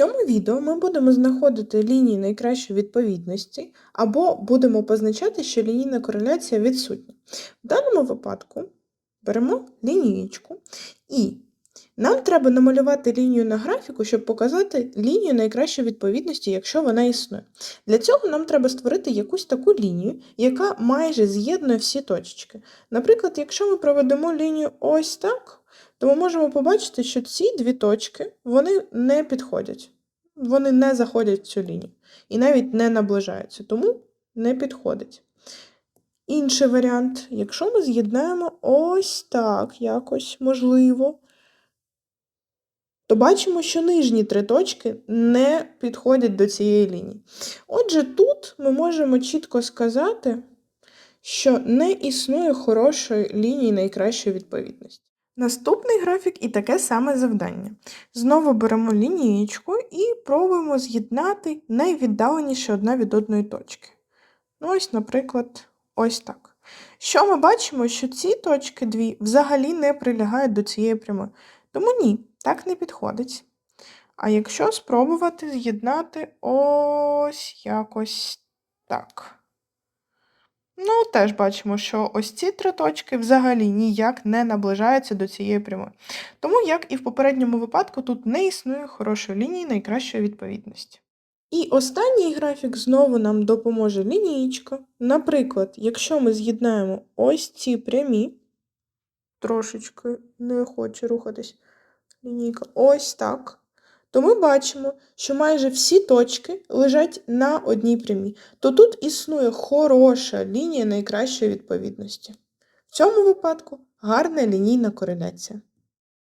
цьому відео ми будемо знаходити лінії найкращої відповідності або будемо позначати, що лінійна кореляція відсутня. В даному випадку беремо лінієчку і нам треба намалювати лінію на графіку, щоб показати лінію найкращої відповідності, якщо вона існує. Для цього нам треба створити якусь таку лінію, яка майже з'єднує всі точечки. Наприклад, якщо ми проведемо лінію ось так, то ми можемо побачити, що ці дві точки вони не підходять. Вони не заходять в цю лінію і навіть не наближаються, тому не підходить. Інший варіант, якщо ми з'єднаємо ось так, якось можливо, то бачимо, що нижні три точки не підходять до цієї лінії. Отже, тут ми можемо чітко сказати, що не існує хорошої лінії найкращої відповідності. Наступний графік і таке саме завдання. Знову беремо лінієчку і пробуємо з'єднати найвіддаленіше одна від одної точки. Ну, ось, наприклад, ось так. Що ми бачимо, що ці точки дві взагалі не прилягають до цієї прямої. Тому ні, так не підходить. А якщо спробувати з'єднати ось якось так. Ну, теж бачимо, що ось ці три точки взагалі ніяк не наближаються до цієї прямої. Тому, як і в попередньому випадку, тут не існує хорошої лінії найкращої відповідності. І останній графік знову нам допоможе лінієчка. Наприклад, якщо ми з'єднаємо ось ці прямі, трошечки не хоче рухатись лінійка, ось так, то ми бачимо, що майже всі точки лежать на одній прямій. То тут існує хороша лінія найкращої відповідності. В цьому випадку гарна лінійна кореляція.